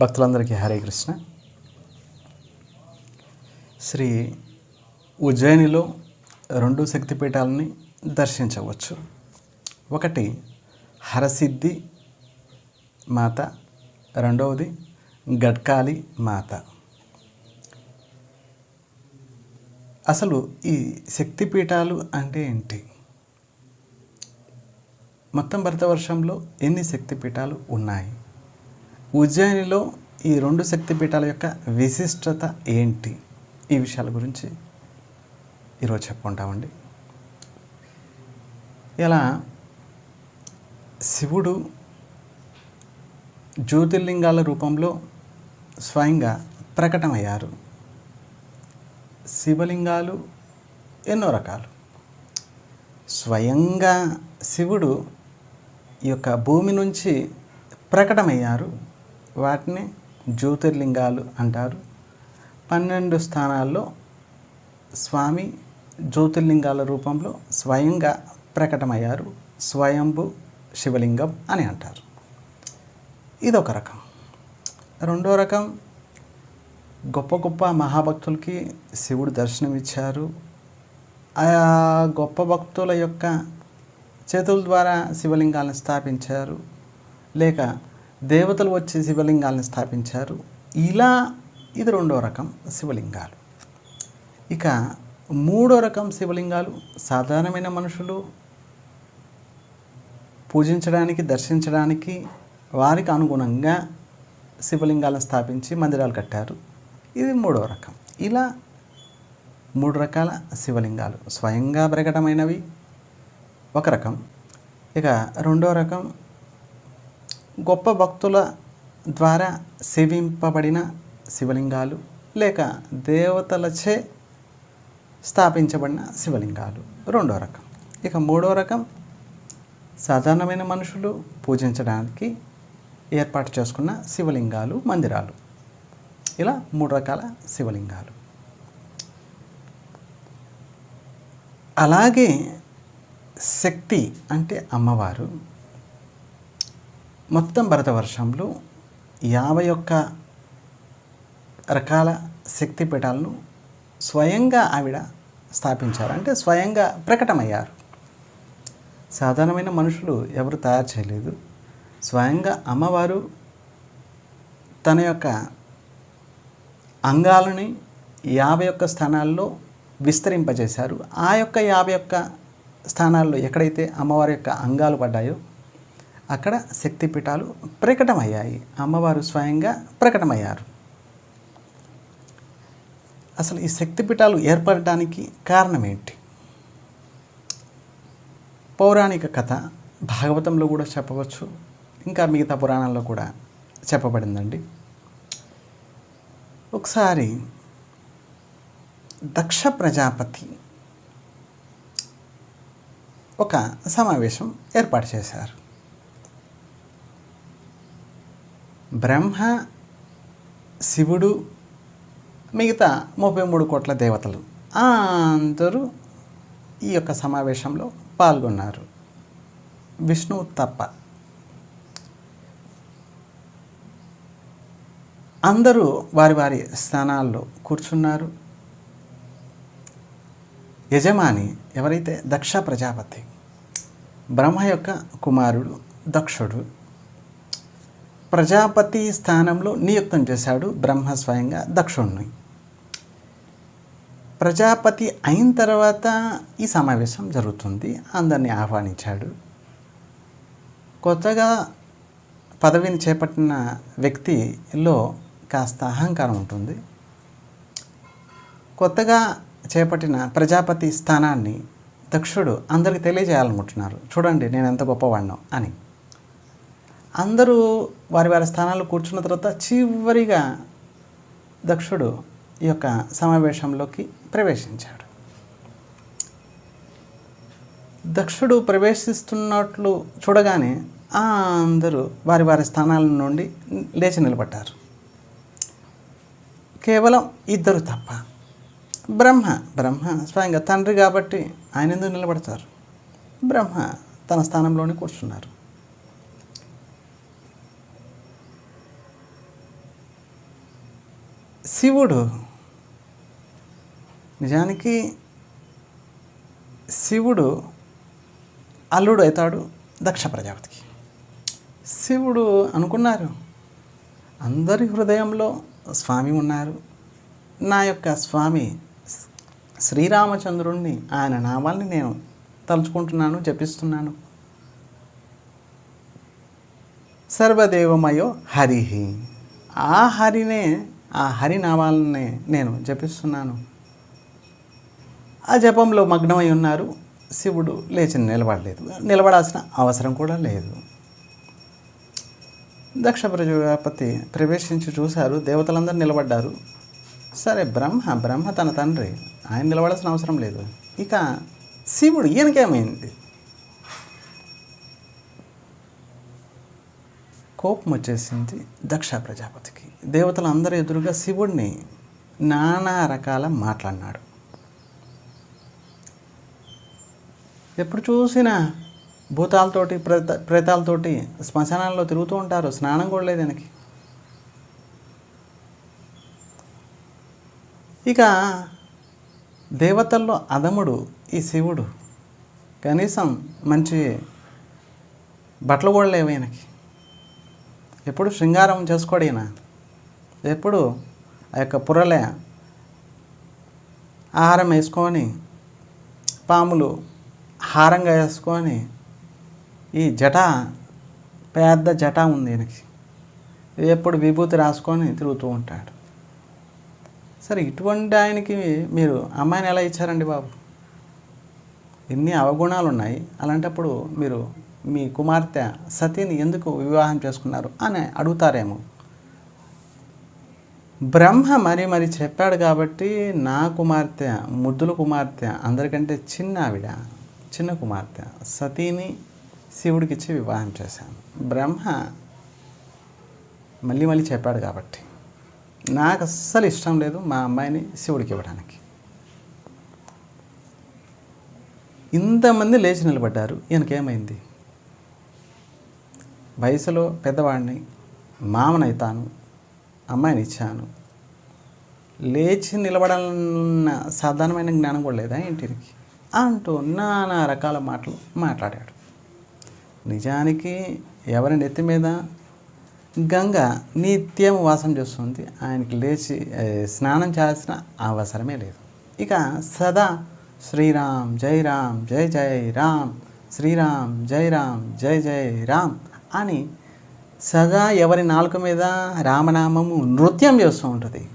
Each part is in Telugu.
భక్తులందరికీ హరే కృష్ణ. శ్రీ ఉజ్జయినిలో రెండు శక్తిపీఠాలని దర్శించవచ్చు. ఒకటి హరసిద్ధి మాత రెండవది గడ్కాలి మాత. అసలు ఈ శక్తిపీఠాలు అంటే ఏంటి? మొత్తం భరతవర్షంలో ఎన్ని శక్తిపీఠాలు ఉన్నాయి? ఉజ్జయినిలో ఈ రెండు శక్తిపీఠాల యొక్క విశిష్టత ఏంటి? ఈ విషయాల గురించి ఈరోజు చెప్పుకుంటామండి. ఇలా శివుడు జ్యోతిర్లింగాల రూపంలో స్వయంగా ప్రకటమయ్యారు. శివలింగాలు ఎన్నో రకాలు. స్వయంగా శివుడు ఈ యొక్క భూమి నుంచి ప్రకటమయ్యారు. వాటిని జ్యోతిర్లింగాలు అంటారు. పన్నెండు స్థానాల్లో స్వామి జ్యోతిర్లింగాల రూపంలో స్వయంగా ప్రకటమయ్యారు. స్వయంభు శివలింగం అని అంటారు. ఇదొక రకం. రెండో రకం గొప్ప గొప్ప మహాభక్తులకి శివుడు దర్శనమిచ్చారు. ఆ గొప్ప భక్తుల యొక్క చేతుల ద్వారా శివలింగాలను స్థాపించారు. లేక దేవతలు వచ్చి శివలింగాలను స్థాపించారు. ఇలా ఇది రెండో రకం శివలింగాలు. ఇక మూడో రకం శివలింగాలు సాధారణమైన మనుషులు పూజించడానికి దర్శించడానికి వారికి అనుగుణంగా శివలింగాలను స్థాపించి మందిరాలు కట్టారు. ఇది మూడో రకం. ఇలా మూడు రకాల శివలింగాలు స్వయంగా ప్రకటమైనవి. ఒక రకం. ఇక రెండో రకం గొప్ప భక్తుల ద్వారా సేవింపబడిన శివలింగాలు లేక దేవతలచే స్థాపించబడిన శివలింగాలు. రెండో రకం. ఇక మూడో రకం సాధారణమైన మనుషులు పూజించడానికి ఏర్పాటు చేసుకున్న శివలింగాలు మందిరాలు. ఇలా మూడు రకాల శివలింగాలు. అలాగే శక్తి అంటే అమ్మవారు. మొత్తం భరతవర్షంలో యాభై ఒక్క రకాల శక్తి పీఠాలను స్వయంగా ఆవిడ స్థాపించారు. అంటే స్వయంగా ప్రకటమయ్యారు. సాధారణమైన మనుషులు ఎవరు తయారు చేయలేదు. స్వయంగా అమ్మవారు తన యొక్క అంగాలని యాభై ఒక్క స్థానాల్లో విస్తరింపజేశారు. ఆ యొక్క యాభై ఒక్క స్థానాల్లో ఎక్కడైతే అమ్మవారి యొక్క అంగాలు పడ్డాయో అక్కడ శక్తిపీఠాలు ప్రకటమయ్యాయి. అమ్మవారు స్వయంగా ప్రకటమయ్యారు. అసలు ఈ శక్తిపీఠాలు ఏర్పడటానికి కారణం ఏంటి పౌరాణిక కథ భాగవతంలో కూడా చెప్పవచ్చు. ఇంకా మిగతా పురాణాల్లో కూడా చెప్పబడిందండి. ఒకసారి దక్ష ప్రజాపతి ఒక సమావేశం ఏర్పాటు చేశారు. బ్రహ్మ శివుడు మిగతా ముప్పై మూడు కోట్ల దేవతలు అందరూ ఈ యొక్క సమావేశంలో పాల్గొన్నారు. విష్ణువు తప్ప. అందరూ వారి వారి స్థానాల్లో కూర్చున్నారు. యజమాని ఎవరైతే దక్ష ప్రజాపతి బ్రహ్మ యొక్క కుమారుడు దక్షుడు ప్రజాపతి స్థానంలో నియుక్తం చేశాడు బ్రహ్మ స్వయంగా దక్షుణ్ణి. ప్రజాపతి అయిన తర్వాత ఈ సమావేశం జరుగుతుంది. అందరినీ ఆహ్వానించాడు. కొత్తగా పదవిని చేపట్టిన వ్యక్తిలో కాస్త అహంకారం ఉంటుంది. కొత్తగా చేపట్టిన ప్రజాపతి స్థానాన్ని దక్షుడు అందరికి తెలియజేయాలనుకుంటున్నారు. చూడండి నేను ఎంత గొప్పవాడినో అని. అందరూ వారి వారి స్థానాలు కూర్చున్న తర్వాత చివరిగా దక్షుడు ఈ యొక్క సమావేశంలోకి ప్రవేశించాడు. దక్షుడు ప్రవేశిస్తున్నట్లు చూడగానే ఆ అందరూ వారి వారి స్థానాల నుండి లేచి నిలబడ్డారు. కేవలం ఇద్దరు తప్ప బ్రహ్మ బ్రహ్మ స్వయంగా తండ్రి కాబట్టి ఆయన ఎందుకు నిలబడతారు? బ్రహ్మ తన స్థానంలోనే కూర్చున్నారు. శివుడు. నిజానికి శివుడు అల్లుడు అవుతాడు దక్ష ప్రజాపతికి. శివుడు అనుకున్నారు. అందరి హృదయంలో స్వామి ఉన్నారు. నా యొక్క స్వామి శ్రీరామచంద్రుణ్ణి ఆయన నామాల్ని నేను తలుచుకుంటున్నాను జపిస్తున్నాను. సర్వదేవమయో హరిహి ఆ హరినే ఆ హరినామాలని నేను జపిస్తున్నాను. ఆ జపంలో మగ్నమై ఉన్నారు. శివుడు లేచి నిలబడలేదు. నిలబడాల్సిన అవసరం కూడా లేదు. దక్ష ప్రజాపతి ప్రవేశించి చూశారు. దేవతలందరూ నిలబడ్డారు. సరే బ్రహ్మ బ్రహ్మ తన తండ్రి. ఆయన నిలబడాల్సిన అవసరం లేదు. ఇక శివుడు ఈయనకేమైంది? కోపం వచ్చేసింది దక్ష ప్రజాపతికి. దేవతలందరి ఎదురుగా శివుడిని నానా రకాల మాట్లాడినాడు. ఎప్పుడు చూసినా భూతాలతోటి ప్రేత ప్రేతాలతోటి శ్మశానాల్లో తిరుగుతూ ఉంటారు. స్నానం కూడా లేదు ఆయనకి ఇక దేవతల్లో అదముడు ఈ శివుడు. కనీసం మంచి బట్టలు కూడా లేవు ఆయనకి ఎప్పుడు శృంగారం చేసుకోడు ఈయన ఎప్పుడు ఆ యొక్క పుర్రలే ఆహారం వేసుకొని పాములు హారంగా వేసుకొని ఈ జట పెద్ద జట ఉంది ఈయనకి. ఎప్పుడు విభూతి రాసుకొని తిరుగుతూ ఉంటాడు. సరే ఇటువంటి ఆయనకి మీరు అమ్మాయిని ఎలా ఇచ్చారండి బాబు? ఎన్ని అవగుణాలు ఉన్నాయి అలాంటప్పుడు మీరు మీ కుమార్తె సతీని ఎందుకు వివాహం చేసుకున్నారు అని అడుగుతారేమో. బ్రహ్మ మరి మరి చెప్పాడు కాబట్టి నా కుమార్తె ముద్దుల కుమార్తె అందరికంటే చిన్న ఆవిడ చిన్న కుమార్తె సతీని శివుడికిచ్చి వివాహం చేశాను. బ్రహ్మ మళ్ళీ మళ్ళీ చెప్పాడు కాబట్టి నాకు అస్సలు ఇష్టం లేదు మా అమ్మాయిని శివుడికి ఇవ్వడానికి. ఇంతమంది లేచి నిలబడ్డారు. ఈయనకేమైంది? వయసులో పెద్దవాడిని మామనైతాను అమ్మాయిని ఇచ్చాను లేచి నిలబడాలన్న సాధారణమైన జ్ఞానం కూడా లేదా ఇంటికి అంటూ నానా రకాల మాటలు మాట్లాడాడు. నిజానికి ఎవరి నెత్తి మీద? గంగ నిత్యం వాసం చేస్తుంది. ఆయనకి లేచి స్నానం చేయాల్సిన అవసరమే లేదు. ఇక సదా శ్రీరామ్ జై రామ్ జై జై రామ్ శ్రీరామ్ జై రామ్ జై జై రామ్ అని సదా ఎవరి నాలుక మీద రామనామము నృత్యం చేస్తూ ఉంటుంది.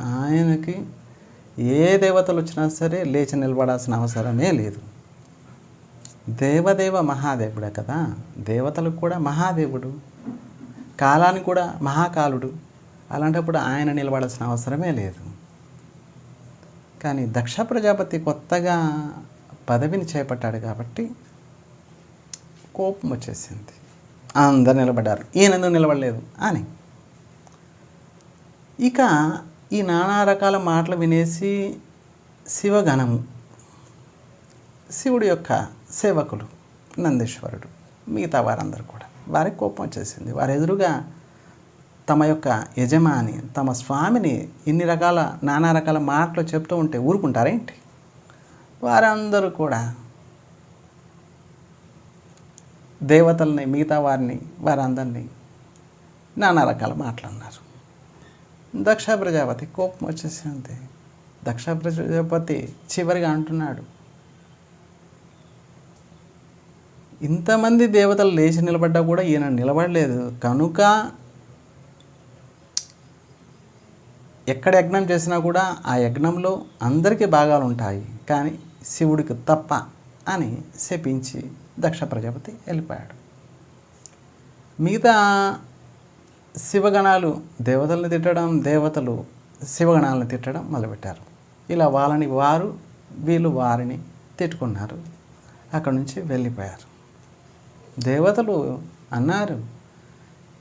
ఆయనకి ఏ దేవతలు వచ్చినా సరే లేచి నిలబడాల్సిన అవసరమే లేదు. దేవదేవ మహాదేవుడే కదా. దేవతలకు కూడా మహాదేవుడు. కాలానికి కూడా మహాకాలుడు. అలాంటప్పుడు ఆయన నిలబడాల్సిన అవసరమే లేదు. కానీ దక్ష ప్రజాపతి కొత్తగా పదవిని చేపట్టాడు కాబట్టి కోపం వచ్చేసింది. అందరు నిలబడ్డారు. ఈయన ఎందుకు నిలబడలేదు? అని. ఇక ఈ నానా రకాల మాటలు వినేసి శివగణము శివుడి యొక్క సేవకులు నందీశ్వరుడు మిగతా వారందరూ కూడా. వారికి కోపం వచ్చేసింది. వారి ఎదురుగా తమ యొక్క యజమాని తమ స్వామిని ఇన్ని రకాల నానా రకాల మాటలు చెప్తూ ఉంటే ఊరుకుంటారేంటి వారందరూ కూడా దేవతల్ని మిగతా వారిని వారందరినీ నానా రకాల మాటలు అన్నారు దక్ష ప్రజాపతి కోపం వచ్చేసింది దక్ష ప్రజాపతి చివరిగా అంటున్నాడు ఇంతమంది దేవతలు లేచి నిలబడ్డా కూడా ఈయన నిలబడలేదు. కనుక ఎక్కడ యజ్ఞం చేసినా కూడా ఆ యజ్ఞంలో అందరికీ భాగాలు ఉంటాయి కానీ శివుడికి తప్ప అని శపించి దక్ష ప్రజాపతి వెళ్ళిపోయాడు. మిగతా శివగణాలు దేవతల్ని తిట్టడం దేవతలు శివగణాలను తిట్టడం మొదలుపెట్టారు. ఇలా వాళ్ళని వారు వీళ్ళు వారిని తిట్టుకున్నారు. అక్కడి నుంచి వెళ్ళిపోయారు. దేవతలు అన్నారు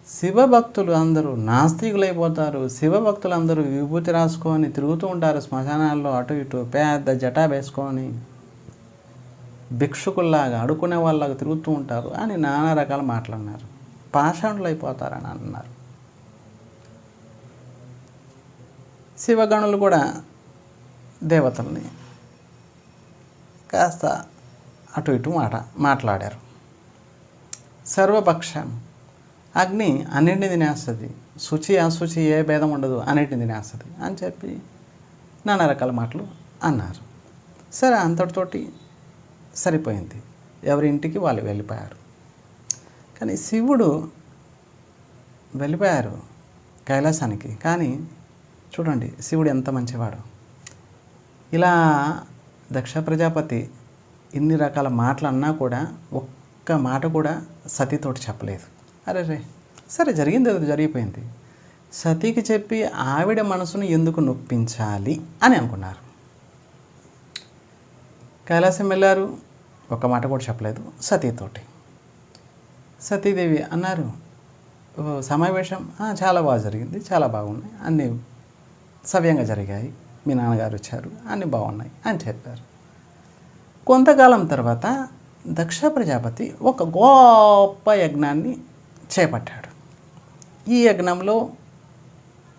శివభక్తులు అందరూ నాస్తికులైపోతారు. శివభక్తులు అందరూ విభూతి రాసుకొని తిరుగుతూ ఉంటారు శ్మశానాల్లో అటు ఇటు పెద్ద జటా వేసుకొని భిక్షుకుల్లాగా అడుకునే వాళ్ళగా తిరుగుతూ ఉంటారు అని నానా రకాల మాటలు అన్నారు. పాషాణులు అయిపోతారని అన్నారు. శివగణులు కూడా దేవతల్ని కాస్త అటు ఇటు మాట మాట్లాడారు. సర్వపక్షం. అగ్ని అన్నింటిని తినేస్తుంది. శుచి అశుచి ఏ భేదం ఉండదు అన్నింటిని తినేస్తుంది అని చెప్పి నానా రకాల మాటలు అన్నారు. సరే అంతటితోటి సరిపోయింది. ఎవరి ఇంటికి వాళ్ళు వెళ్ళిపోయారు. కానీ శివుడు వెళ్ళిపోయారు కైలాసానికి. కానీ చూడండి శివుడు ఎంత మంచివాడు. ఇలా దక్ష ప్రజాపతి ఇన్ని రకాల మాటలు అన్నా కూడా ఒక్క మాట కూడా సతీతోటి చెప్పలేదు. అరే రే సరే జరిగింది అది జరిగిపోయింది. సతీకి చెప్పి ఆవిడ మనసును ఎందుకు నొప్పించాలి అని అనుకున్నారు. కైలాసం వెళ్ళారు. ఒక మాట కూడా చెప్పలేదు. సతీతోటి. సతీదేవి అన్నారు సమావేశం చాలా బాగా జరిగింది చాలా బాగున్నాయి అన్నీ సవ్యంగా జరిగాయి. మీ నాన్నగారు వచ్చారు అన్నీ బాగున్నాయి అని చెప్పారు. కొంతకాలం తర్వాత దక్ష ప్రజాపతి ఒక గొప్ప యజ్ఞాన్ని చేపట్టాడు. ఈ యజ్ఞంలో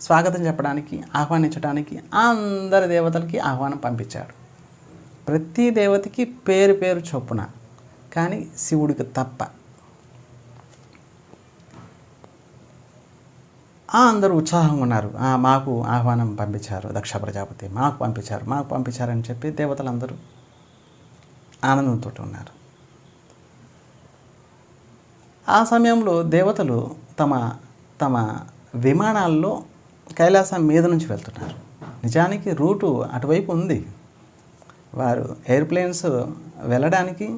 స్వాగతం చెప్పడానికి ఆహ్వానించడానికి అందరి దేవతలకి ఆహ్వానం పంపించాడు. ప్రతి దేవతకి పేరు పేరు చొప్పున కానీ శివుడికి తప్ప. ఆ, అందరూ ఉత్సాహంగా ఉన్నారు. "ఆ, మాకు ఆహ్వానం పంపించారు దక్ష ప్రజాపతి మాకు పంపించారు మాకు పంపించారని చెప్పి దేవతలందరూ ఆనందంతో ఉన్నారు. ఆ సమయంలో దేవతలు తమ తమ విమానాల్లో కైలాసం మీద నుంచి వెళ్తున్నారు. నిజానికి రూటు అటువైపు ఉంది. వారు ఎయిర్ప్లేన్స్ వెళ్ళడానికి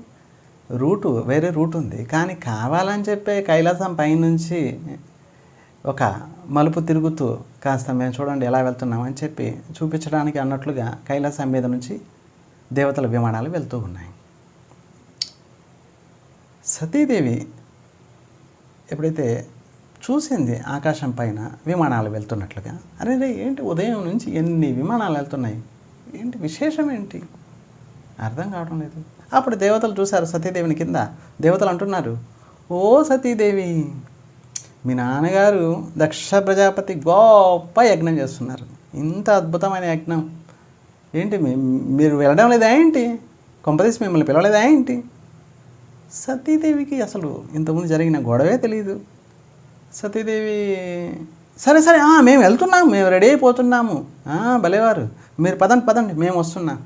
రూటు వేరే రూట్ ఉంది. కానీ కావాలని చెప్పే కైలాసం పైనుంచి ఒక మలుపు తిరుగుతూ కాస్త మేము చూడండి ఎలా వెళ్తున్నామని చెప్పి చూపించడానికి అన్నట్లుగా కైలాసం మీద నుంచి దేవతల విమానాలు వెళ్తూ ఉన్నాయి. సతీదేవి ఎప్పుడైతే చూసింది ఆకాశం పైన విమానాలు వెళ్తున్నట్లుగా అరే రే ఏంటి ఉదయం నుంచి ఎన్ని విమానాలు వెళ్తున్నాయి? ఏంటి విశేషం ఏంటి? అర్థం కావడం లేదు. అప్పుడు దేవతలు చూశారు సతీదేవిని కింద. దేవతలు అంటున్నారు ఓ సతీదేవి మీ నాన్నగారు దక్ష ప్రజాపతి గొప్ప యజ్ఞం చేస్తున్నారు. ఇంత అద్భుతమైన యజ్ఞం. ఏంటి మీరు వెళ్ళడం లేదా ఏంటి? కొంపదీసి మిమ్మల్ని పిలవలేదా ఏంటి? సతీదేవికి అసలు ఇంతకుముందు జరిగిన గొడవే తెలియదు సతీదేవి సరే సరే మేము వెళ్తున్నాము మేము రెడీ అయిపోతున్నాము. భలేవారు మీరు పదండి పదండి మేము వస్తున్నాం.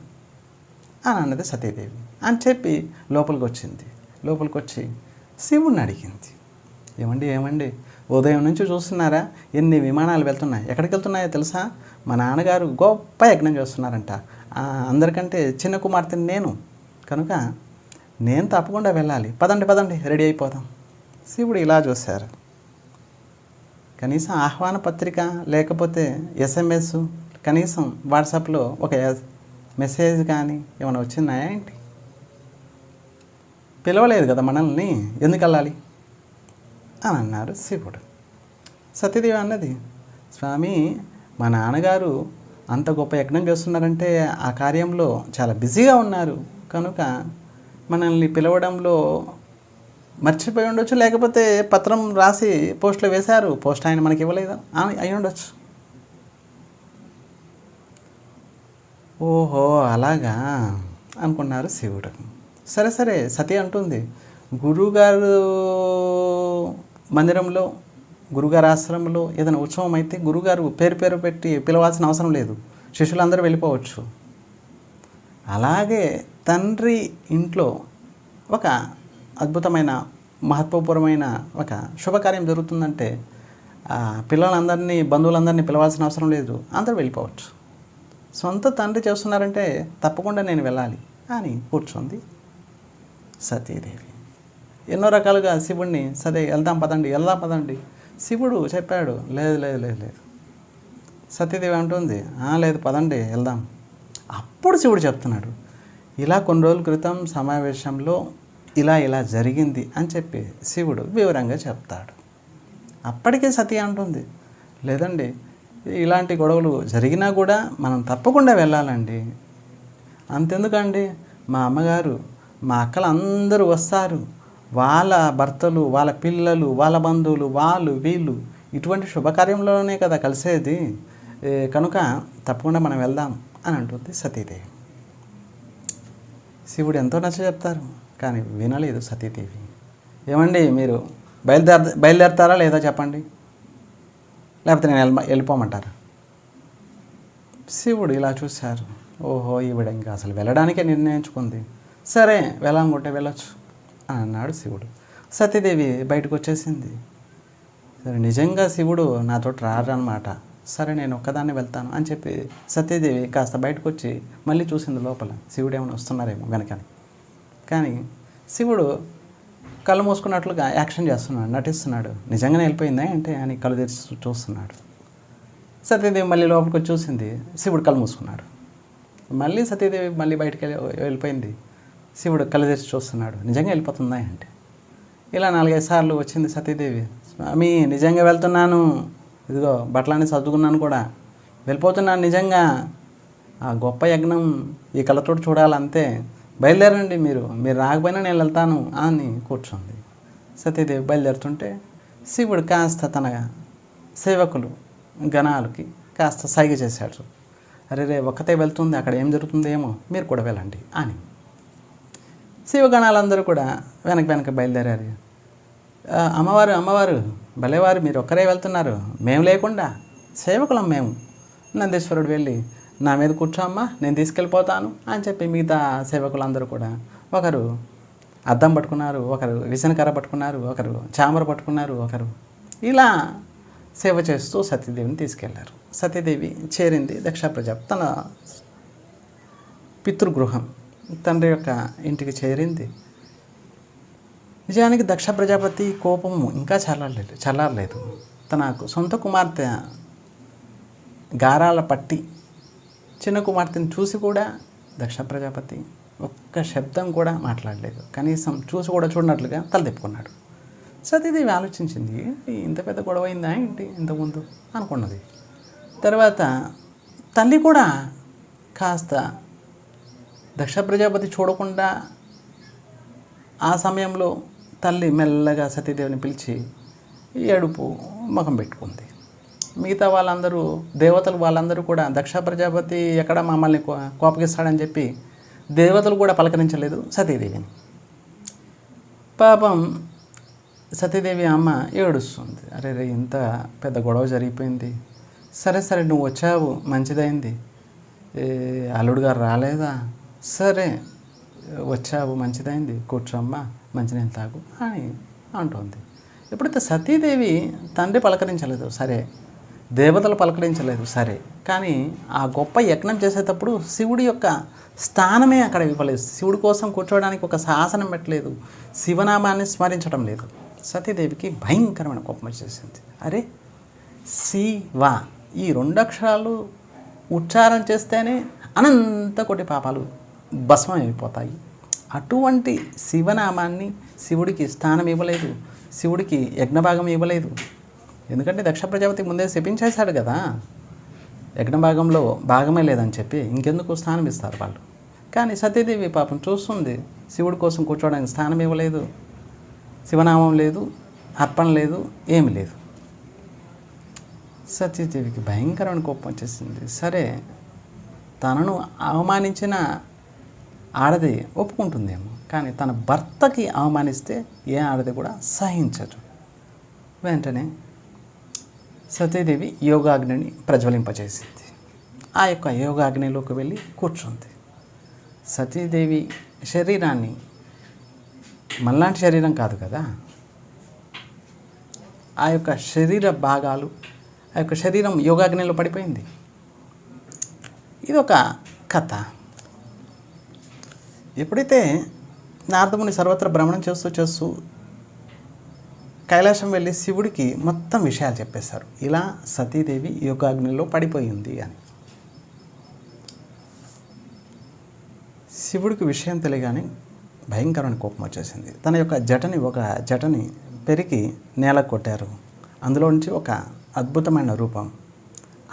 అని అన్నది సతీదేవి. అని చెప్పి లోపలికి వచ్చింది లోపలికి వచ్చి శివుణ్ణి అడిగింది. ఏమండి ఏమండి? ఉదయం నుంచి చూస్తున్నారా? ఎన్ని విమానాలు వెళ్తున్నాయి? ఎక్కడికి వెళ్తున్నాయో తెలుసా? మా నాన్నగారు గొప్ప యజ్ఞం చేస్తున్నారంట. అందరికంటే చిన్న కుమార్తెని నేను. కనుక నేను తప్పకుండా వెళ్ళాలి. పదండి పదండి రెడీ అయిపోదాం. శివుడు ఇలా చూశారు. కనీసం ఆహ్వాన పత్రిక లేకపోతే ఎస్ఎంఎస్ కనీసం వాట్సాప్లో ఒక మెసేజ్ కానీ ఏమైనా వచ్చిందా ఏంటి? పిలవలేదు కదా మనల్ని. ఎందుకు వెళ్ళాలి? అని అన్నారు శివుడు. సత్యదేవి అన్నది స్వామి మా నాన్నగారు అంత గొప్ప యజ్ఞం చేస్తున్నారంటే ఆ కార్యంలో చాలా బిజీగా ఉన్నారు. కనుక మనల్ని పిలవడంలో మర్చిపోయి ఉండొచ్చు. లేకపోతే పత్రం రాసి పోస్ట్లో వేశారు. పోస్ట్ ఆయన మనకి ఇవ్వలేదు అని అయి ఉండొచ్చు. ఓహో అలాగా? అనుకున్నారు శివుడు. సరే సరే సతీ అంటుంది. గురువుగారు మందిరంలో గురుగారు ఆశ్రమంలో ఏదైనా ఉత్సవం అయితే గురుగారు పేరు పేరు పెట్టి పిలవాల్సిన అవసరం లేదు. శిష్యులందరూ వెళ్ళిపోవచ్చు. అలాగే తండ్రి ఇంట్లో ఒక అద్భుతమైన మహత్వపూర్వమైన ఒక శుభకార్యం జరుగుతుందంటే పిల్లలందరినీ బంధువులందరినీ పిలవాల్సిన అవసరం లేదు. అందరూ వెళ్ళిపోవచ్చు. సొంత తండ్రి చేస్తున్నారంటే తప్పకుండా నేను వెళ్ళాలి. అని కూర్చుంది సతీదేవి. ఎన్నో రకాలుగా శివుణ్ణి సరే వెళ్దాం పదండి వెళ్దాం పదండి. శివుడు చెప్పాడు లేదు లేదు లేదు లేదు. సతీదేవి అంటుంది "ఆ, లేదు పదండి వెళ్దాం. అప్పుడు శివుడు చెప్తున్నాడు ఇలా కొన్ని రోజుల క్రితం సమావేశంలో ఇలా ఇలా జరిగింది అని చెప్పి శివుడు వివరంగా చెప్తాడు. అప్పటికే సతీ అంటుంది లేదండి ఇలాంటి గొడవలు జరిగినా కూడా మనం తప్పకుండా వెళ్ళాలండి. అంతెందుకండి? మా అమ్మగారు మా అక్కలు అందరూ వస్తారు. వాళ్ళ భర్తలు వాళ్ళ పిల్లలు వాళ్ళ బంధువులు వాళ్ళు వీళ్ళు ఇటువంటి శుభకార్యంలోనే కదా కలిసేది. కనుక తప్పకుండా మనం వెళ్దాం అని అంటుంది సతీదేవి. శివుడు ఎంతో నచ్చ చెప్తారు కానీ వినలేదు సతీదేవి. ఏమండి మీరు బయలుదేర బయలుదేరతారా లేదా చెప్పండి? లేకపోతే నేను వెళ్ళ వెళ్ళిపోమంటారు? శివుడు ఇలా చూశారు. ఓహో ఈవిడ ఇంకా అసలు వెళ్ళడానికే నిర్ణయించుకుంది. సరే వెళ్ళాలనుకుంటే వెళ్ళొచ్చు అని అన్నాడు శివుడు. సతీదేవి బయటకు వచ్చేసింది. సరే నిజంగా శివుడు నాతో రారనమాట సరే నేను ఒక్కదాన్ని వెళ్తాను అని చెప్పి సత్యదేవి కాస్త బయటకు వచ్చి మళ్ళీ చూసింది లోపల. శివుడు ఏమైనా వస్తున్నారేమో వెనకని. కానీ శివుడు కళ్ళు మూసుకున్నట్లుగా యాక్షన్ చేస్తున్నాడు నటిస్తున్నాడు. నిజంగానే వెళ్ళిపోయిందా అంటే అని కళ్ళు తెరిచి చూస్తున్నాడు. సత్యదేవి మళ్ళీ లోపలికి వచ్చి చూసింది శివుడు కళ్ళు మూసుకున్నాడు. మళ్ళీ సత్యదేవి మళ్ళీ బయటికి వెళ్ళి వెళ్ళిపోయింది శివుడు కళ్ళు తెరిచి చూస్తున్నాడు. నిజంగా వెళ్ళిపోతుందా అంటే ఇలా నాలుగైదు సార్లు వచ్చింది సతీదేవి స్వామి నిజంగా వెళ్తున్నాను. ఇదిగో బట్టలన్నీ సర్దుకున్నాను కూడా. వెళ్ళిపోతున్నాను నిజంగా. ఆ గొప్ప యజ్ఞం ఈ కళ్ళతో చూడాలంతే. బయలుదేరండి మీరు. మీరు రాకపోయినా నేను వెళ్తాను అని కూర్చుంది. సతీదేవి బయలుదేరుతుంటే శివుడు కాస్త తన సేవకులు గణాలకి కాస్త సైగ చేశాడు. అరే రే ఒక్కతే వెళ్తుంది అక్కడ ఏం జరుగుతుందేమో మీరు కూడా వెళ్ళండి అని. శివగణాలందరూ కూడా వెనక వెనక బయలుదేరారు. అమ్మవారు అమ్మవారు భలేవారు మీరు ఒక్కరే వెళ్తున్నారు. మేము లేకుండా సేవకులం మేము. నందీశ్వరుడు వెళ్ళి నా మీద కూర్చో అమ్మా నేను తీసుకెళ్ళిపోతాను అని చెప్పి మిగతా సేవకులందరూ కూడా ఒకరు అద్దం పట్టుకున్నారు ఒకరు విసనకర్ర పట్టుకున్నారు ఒకరు చామర పట్టుకున్నారు ఒకరు ఇలా సేవ చేస్తూ సతీదేవిని తీసుకెళ్ళారు. సతీదేవి చేరింది దక్ష ప్రజాపతి తన పితృగృహం తండ్రి యొక్క ఇంటికి చేరింది. నిజానికి దక్ష ప్రజాపతి కోపము ఇంకా చల్లారలేదు చల్లారలేదు. తన సొంత కుమార్తె గారాల పట్టి చిన్న కుమార్తెను చూసి కూడా దక్ష ప్రజాపతి ఒక్క శబ్దం కూడా మాట్లాడలేదు. కనీసం చూసి కూడా చూడనట్లుగా తలదిప్పుకున్నాడు సతీదేవి ఆలోచించింది ఏంటి ఇంత పెద్ద గొడవ అయిందా ఏంటి ఇంతకుముందు అనుకున్నది. తర్వాత తల్లి కూడా కాస్త దక్ష ప్రజాపతి చూడకుండా ఆ సమయంలో తల్లి మెల్లగా సతీదేవిని పిలిచి ఏడుపు ముఖం పెట్టుకుంది. మిగతా వాళ్ళందరూ దేవతలు వాళ్ళందరూ కూడా దక్ష ప్రజాపతి ఎక్కడ మమ్మల్ని కో- కోపగిస్తాడని చెప్పి దేవతలు కూడా పలకరించలేదు సతీదేవిని. పాపం సతీదేవి అమ్మ ఏడుస్తుంది. అరే రే ఇంత పెద్ద గొడవ జరిగిపోయింది. సరే సరే నువ్వు వచ్చావు మంచిదైంది. అల్లుడు గారు రాలేదా? సరే వచ్చావు మంచిదైంది. కూర్చోమ్మా మంచినీళ్ళు తాగు అని అంటుంది. ఎప్పుడైతే సతీదేవి తండ్రి పలకరించలేదు సరే దేవతలు పలకరించలేదు. సరే. కానీ ఆ గొప్ప యజ్ఞం చేసేటప్పుడు శివుడి యొక్క స్థానమే అక్కడ ఇవ్వలేదు. శివుడి కోసం కూర్చోవడానికి ఒక శాసనం పెట్టలేదు. శివనామాన్ని స్మరించడం లేదు. సతీదేవికి భయంకరమైన కోపం వచ్చేసింది. అరే శివ ఈ రెండు అక్షరాలు ఉచ్చారణ చేస్తేనే అనంత కోటి పాపాలు భస్మం అయిపోతాయి. అటువంటి శివనామాన్ని శివుడికి స్థానం ఇవ్వలేదు. శివుడికి యజ్ఞభాగం ఇవ్వలేదు. ఎందుకంటే దక్ష ప్రజాపతి ముందే శపించేశాడు కదా. యజ్ఞ భాగంలో భాగమే లేదని చెప్పి ఇంకెందుకు స్థానం ఇస్తారు వాళ్ళు? కానీ సతీదేవి పాపం చూస్తుంది. శివుడి కోసం కూర్చోవడానికి స్థానం ఇవ్వలేదు. శివనామం లేదు అర్పణ లేదు ఏమి లేదు. సతీదేవికి భయంకరమైన కోపం వచ్చేసింది. సరే తనను అవమానించిన ఆడది ఒప్పుకుంటుందేమో కానీ తన భర్తకి అవమానిస్తే ఏ ఆడది కూడా సహించదు. వెంటనే సతీదేవి యోగాగ్నిని ప్రజ్వలింపజేసింది ఆ యొక్క యోగాగ్నిలోకి వెళ్ళి కూర్చుంది. సతీదేవి శరీరాన్ని మళ్ళాంటి శరీరం కాదు కదా? ఆ యొక్క శరీర భాగాలు ఆ యొక్క శరీరం యోగాగ్నిలో పడిపోయింది. ఇది ఒక కథ. ఎప్పుడైతే నారదముని సర్వత్ర భ్రమణం చేస్తూ చేస్తూ కైలాసం వెళ్ళి శివుడికి మొత్తం విషయాలు చెప్పేశారు. ఇలా సతీదేవి యోగాగ్నిలో పడిపోయింది అని. శివుడికి విషయం తెలియగానే భయంకరమైన కోపం వచ్చేసింది. తన యొక్క జటని ఒక జటని పెరిగి నేల కొట్టారు. అందులో నుంచి ఒక అద్భుతమైన రూపం.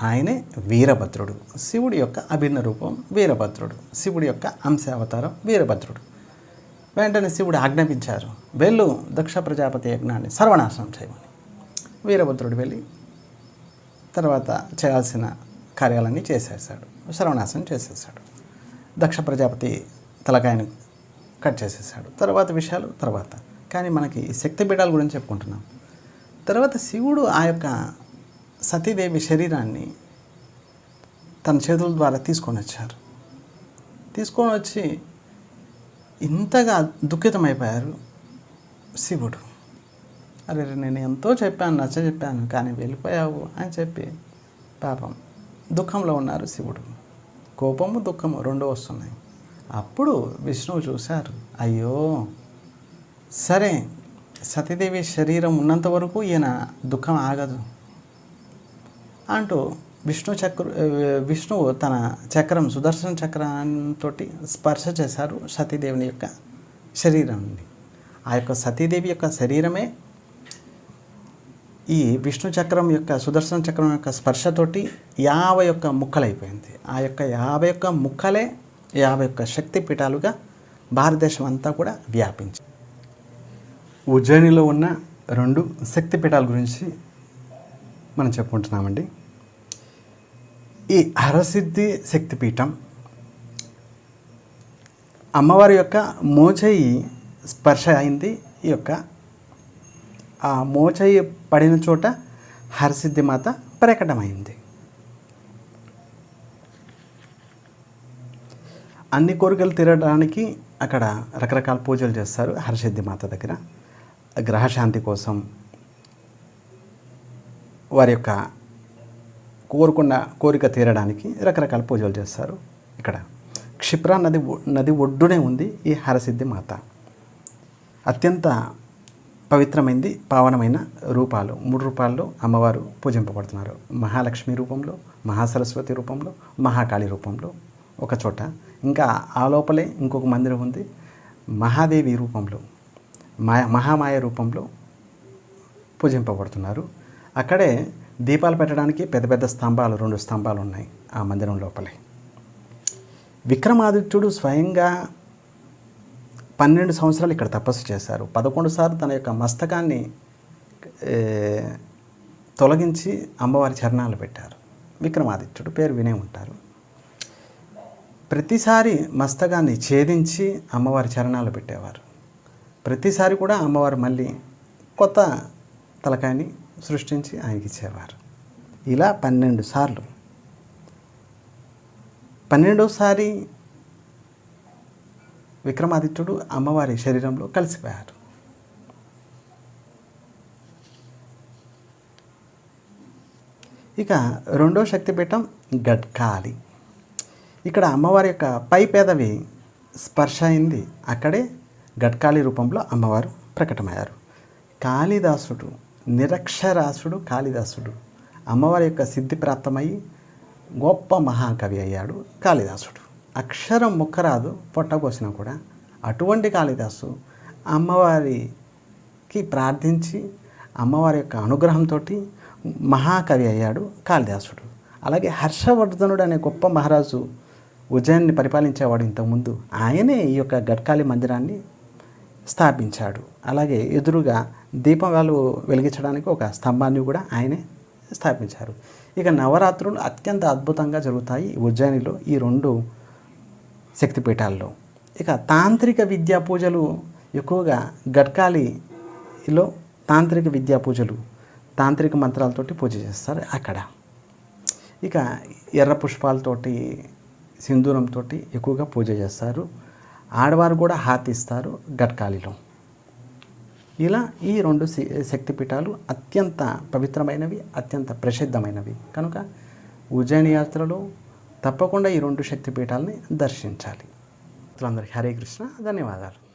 ఆయనే వీరభద్రుడు. శివుడి యొక్క అభిన్న రూపం వీరభద్రుడు. శివుడి యొక్క అంశావతారం వీరభద్రుడు. వెంటనే శివుడు ఆజ్ఞాపించారు. వెళ్ళు దక్ష ప్రజాపతి యజ్ఞాన్ని సర్వనాశనం చేయమని. వీరభద్రుడు వెళ్ళి తర్వాత చేయాల్సిన కార్యాలన్నీ చేసేసాడు సర్వనాశనం చేసేసాడు దక్ష ప్రజాపతి తలకాయను కట్ చేసేసాడు తర్వాత విషయాలు తర్వాత. కానీ మనకి శక్తిపీఠాల గురించి చెప్పుకుంటున్నాం. తర్వాత శివుడు ఆ యొక్క సతీదేవి శరీరాన్ని తన చేతుల ద్వారా తీసుకొని వచ్చారు. తీసుకొని వచ్చి ఇంతగా దుఃఖితమైపోయారు శివుడు. అరే నేను ఎంతో చెప్పాను నచ్చ చెప్పాను కానీ వెళ్ళిపోయావు అని చెప్పి పాపం దుఃఖంలో ఉన్నారు శివుడు. కోపము దుఃఖము రెండు వస్తున్నాయి. అప్పుడు విష్ణువు చూశారు అయ్యో! సరే సతీదేవి శరీరం ఉన్నంత వరకు ఈయన దుఃఖం ఆగదు అంటూ విష్ణు చక్ర విష్ణువు తన చక్రం సుదర్శన చక్రంతో స్పర్శ చేశారు సతీదేవిని యొక్క శరీరాన్ని ఆ యొక్క సతీదేవి యొక్క శరీరమే ఈ విష్ణు చక్రం యొక్క సుదర్శన చక్రం యొక్క స్పర్శతోటి యాభై యొక్క ముక్కలైపోయింది. ఆ యొక్క యాభై యొక్క ముక్కలే యాభై యొక్క శక్తి పీఠాలుగా భారతదేశం అంతా కూడా వ్యాపించి ఉజ్జయినిలో ఉన్న రెండు శక్తి పీఠాల గురించి మనం చెప్పుకుంటున్నామండి. ఈ హరసిద్ధి శక్తిపీఠం అమ్మవారి యొక్క మోచేయి స్పర్శ అయింది. ఈ యొక్క ఆ మోచేయి పడిన చోట హరసిద్ధి మాత ప్రకటమైంది. అన్ని కోరికలు తీరడానికి అక్కడ రకరకాల పూజలు చేస్తారు హరసిద్ధి మాత దగ్గర. గ్రహశాంతి కోసం వారి యొక్క కోరుకున్న కోరిక తీరడానికి రకరకాల పూజలు చేస్తారు. ఇక్కడ క్షిప్రా నది ఒ- నది ఒడ్డునే ఉంది ఈ హరసిద్ధి మాత. అత్యంత పవిత్రమైంది పావనమైన రూపాలు. మూడు రూపాల్లో అమ్మవారు పూజింపబడుతున్నారు. మహాలక్ష్మి రూపంలో మహాసరస్వతి రూపంలో మహాకాళి రూపంలో. ఒక చోట ఇంకా ఆ లోపలే ఇంకొక మందిరం ఉంది. మహాదేవి రూపంలో మాయ మహామాయ రూపంలో పూజింపబడుతున్నారు. అక్కడే దీపాలు పెట్టడానికి పెద్ద పెద్ద స్తంభాలు రెండు స్తంభాలు ఉన్నాయి ఆ మందిరం లోపలే. విక్రమాదిత్యుడు స్వయంగా పన్నెండు సంవత్సరాలు ఇక్కడ తపస్సు చేశారు. పదకొండు సార్లు తన యొక్క మస్తకాన్ని తొలగించి అమ్మవారి చరణాలు పెట్టారు. విక్రమాదిత్యుడు పేరు వినే ఉంటారు. ప్రతిసారి మస్తకాన్ని ఛేదించి అమ్మవారి చరణాలు పెట్టేవారు. ప్రతిసారి కూడా అమ్మవారు మళ్ళీ కొత్త తలకాయని సృష్టించి ఆయనకి ఇచ్చేవారు. ఇలా పన్నెండు సార్లు. పన్నెండోసారి విక్రమాదిత్యుడు అమ్మవారి శరీరంలో కలిసిపోయారు. ఇక రెండో శక్తిపీఠం గట్కాలి ఇక్కడ అమ్మవారి యొక్క పై పేదవి స్పర్శ అయింది. అక్కడే గట్కాళి రూపంలో అమ్మవారు ప్రకటమయ్యారు. కాళిదాసుడు నిరక్షరాసుడు కాళిదాసుడు. అమ్మవారి యొక్క సిద్ధి ప్రాప్తమయ్యి గొప్ప మహాకవి అయ్యాడు కాళిదాసుడు. అక్షరం ముక్కరాదు పొట్టకోసినా కూడా అటువంటి కాళిదాసు అమ్మవారికి ప్రార్థించి అమ్మవారి యొక్క అనుగ్రహంతో మహాకవి అయ్యాడు కాళిదాసుడు. అలాగే హర్షవర్ధనుడు అనే గొప్ప మహారాజు ఉజ్జయిన్ని పరిపాలించేవాడు ఇంతకుముందు. ఆయనే ఈ యొక్క గడ్కాళి మందిరాన్ని స్థాపించాడు. అలాగే ఎదురుగా దీపాలు వెలిగించడానికి ఒక స్తంభాన్ని కూడా ఆయనే స్థాపించారు. ఇక నవరాత్రులు అత్యంత అద్భుతంగా జరుగుతాయి ఉజ్జయినిలో ఈ రెండు శక్తిపీఠాల్లో. ఇక తాంత్రిక విద్యా పూజలు ఎక్కువగా గడ్కాలిలో తాంత్రిక విద్యా పూజలు తాంత్రిక మంత్రాలతోటి పూజ చేస్తారు అక్కడ. ఇక ఎర్ర పుష్పాలతోటి సింధూరంతో ఎక్కువగా పూజ చేస్తారు. ఆడవారు కూడా హాత్ ఇస్తారు గడ్కాలిలో ఇలా ఈ రెండు శక్తిపీఠాలు అత్యంత పవిత్రమైనవి అత్యంత ప్రసిద్ధమైనవి. కనుక ఉజ్జయిని యాత్రలో తప్పకుండా ఈ రెండు శక్తిపీఠాలని దర్శించాలి. అందరికీ హరే కృష్ణ. ధన్యవాదాలు.